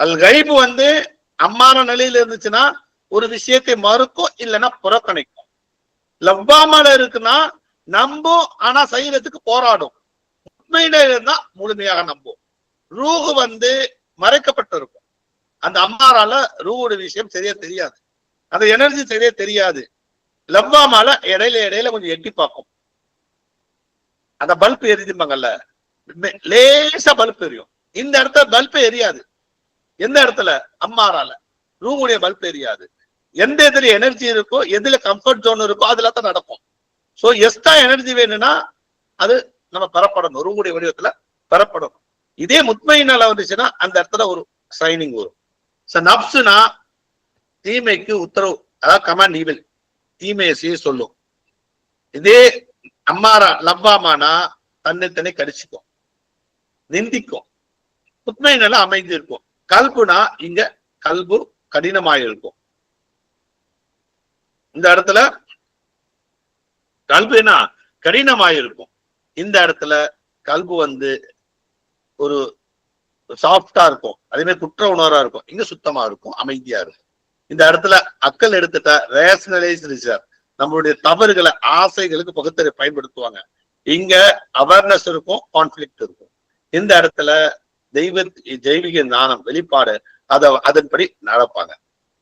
அல் கைபு வந்து அம்மான நிலையில இருந்துச்சுன்னா ஒரு விஷயத்தை மறுக்கும் இல்லைன்னா புறக்கணிக்கும் லவ்வாமல இருக்குன்னா நம்பும் ஆனா சைரத்துக்கு போராடும். உண்மையில இருந்தா முழுமையாக நம்பும் ரூஹு வந்து மறைக்கப்பட்டு இருக்கும் அந்த அம்மாரால ரூவோட விஷயம் சரியா தெரியாது. அந்த எனர்ஜி சரியா தெரியாது. லவ்வாமால இடையில இடையில கொஞ்சம் எட்டி பார்க்கும். அந்த பல்ப் எரிஞ்சுப்பாங்கல்ல லேசா பல்ப் எரியும். இந்த இடத்துல பல்ப் எரியாது. எந்த இடத்துல? அம்மாரால. ரூமுடைய பல்ப் எரியாது எந்த இதுல எனர்ஜி இருக்கோ எதுல கம்ஃபர்ட் ஜோன் இருக்கோ அதுல தான் நடக்கும். சோ எக்ஸ்ட்ரா எனர்ஜி வேணும்னா அது நம்ம பெறப்படணும். ரூமுடைய வடிவத்துல பெறப்படணும். இதே முத்மையினால வந்துச்சுன்னா அந்த இடத்துல ஒரு சைனிங் வரும். சோ நப்ஸுனா தீமைக்கு உத்தரவு அதாவது கமாண்ட் ஈவில் தீமையை செய்ய சொல்லும். இதே அம்மாரா லவ்வாமானா தன்னை தன்னை கடிச்சுக்கும். நிந்திக்கும். புத்மையினால அமைந்து இருக்கும் கல்புனா இங்க கல்பு கடினமாயிருக்கும். இந்த இடத்துல கல்பு என்ன கடினமாயிருக்கும். இந்த இடத்துல கல்பு வந்து ஒரு சாஃப்டா இருக்கும். அதே மாதிரி குற்ற உணர்வா இருக்கும். இங்க சுத்தமா இருக்கும். அமைதியா இருக்கும். இந்த இடத்துல அக்கல் எடுத்துட்டா ரேஷனலைஸ் ரிசர்வ் நம்மளுடைய தவறுகளை ஆசைகளுக்கு பகுத்தறி பயன்படுத்துவாங்க. இங்க அவேர்னஸ் இருக்கும் கான்ஃபிளிக்ட் இருக்கும். இந்த இடத்துல தெய்வ தெய்வீக ஞானம் வெளிப்பாடு அத அதன்படி நடப்பாங்க.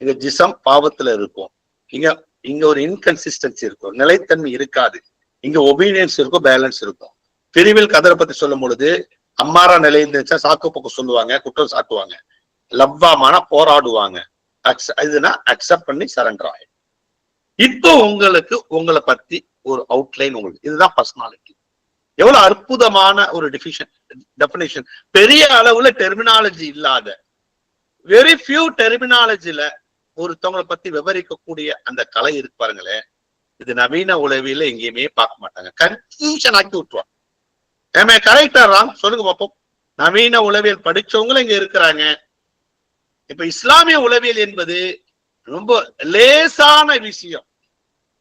இங்க ஜிசம் பாவத்துல இருக்கும். இங்க இங்க ஒரு இன்கன்சிஸ்டன்சி இருக்கும். நிலைத்தன்மை இருக்காது. இங்க ஒபீனியன்ஸ் இருக்கும் பேலன்ஸ் இருக்கும். பிரிவில் கதரை பத்தி சொல்லும் பொழுது அம்மாரா நிலை இருந்துச்சா சாக்கு பக்கம் சொல்லுவாங்க குற்றம் சாட்டுவாங்க. லவ்வாமானா போராடுவாங்க. இதுனா அக்செப்ட் பண்ணி சரண்டர் ஆயிடும். இப்போ உங்களுக்கு உங்களை பத்தி ஒரு அவுட்லைன் உங்களுக்கு. இதுதான் பர்சனாலிட்டி எவ்வளவு அற்புதமான ஒரு டிஃபிஷன் டெபினேஷன் பெரிய அளவுல டெர்மினாலஜி இல்லாத வெரி ஃபியூ டெர்மினாலஜில ஒருத்தவங்களை பத்தி விவரிக்கக்கூடிய அந்த கலை இருக்கு பாருங்களேன். இது நவீன உளவியல எங்கேயுமே பார்க்க மாட்டாங்க. கன்ஃபியூஷன் ஆக்கி விட்டுருவாங்க. ஏமே கரெக்டா ராம் சொல்லுங்க பார்ப்போம். நவீன உளவியல் படிச்சவங்களும் இங்க இருக்கிறாங்க. இப்ப இஸ்லாமிய உளவியல் என்பது ரொம்ப லேசான விஷயம்.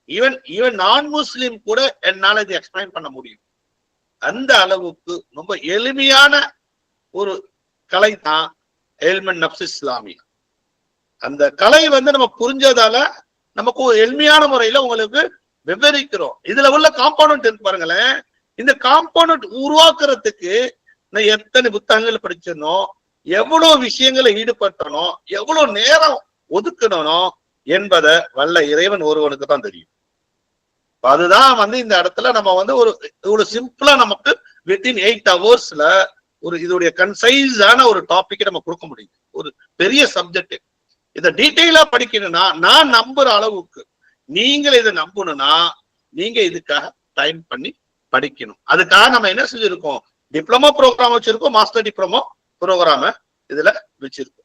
ஈவன் ஈவன் நான் முஸ்லீம் கூட என்னால இதை எக்ஸ்பிளைன் பண்ண முடியும். அந்த அளவுக்கு ரொம்ப எளிமையான ஒரு கலை தான் ஏல்மன் நப்ஸ் இஸ்லாமியா. அந்த கலை வந்து நம்ம புரிஞ்சதால நமக்கு ஒரு எளிமையான முறையில உங்களுக்கு விவரிக்கிறோம். இதுல உள்ள காம்பவுண்ட் இருக்கு பாருங்களேன். இந்த காம்பவுண்ட் உருவாக்குறதுக்கு நான் எத்தனை புத்தகங்கள் படிச்சிடணும் எவ்வளவு விஷயங்களை ஈடுபட்டனோ எவ்வளவு நேரம் ஒதுக்கணும் என்பதை வல்ல இறைவன் ஒருவனுக்கு தான் தெரியும். அதுதான் வந்து இந்த இடத்துல நம்ம வந்து ஒரு ஒரு சிம்பிளா நமக்கு வித்தின் எயிட் ஹவர்ஸ்ல ஒரு இதோடைய கன்சைஸான ஒரு டாபிக்கை நம்ம கொடுக்க முடியும் ஒரு பெரிய சப்ஜெக்ட் இதை டீட்டெயிலா படிக்கணும்னா நான் நம்புற அளவுக்கு நீங்கள் இதை நம்பணும்னா நீங்க இதுக்காக டைம் பண்ணி படிக்கணும். அதுக்காக நம்ம என்ன செஞ்சிருக்கோம்? டிப்ளமோ ப்ரோக்ராம் வச்சிருக்கோம் மாஸ்டர் டிப்ளமோ ப்ரோக்ராம இதுல வச்சிருக்கோம்.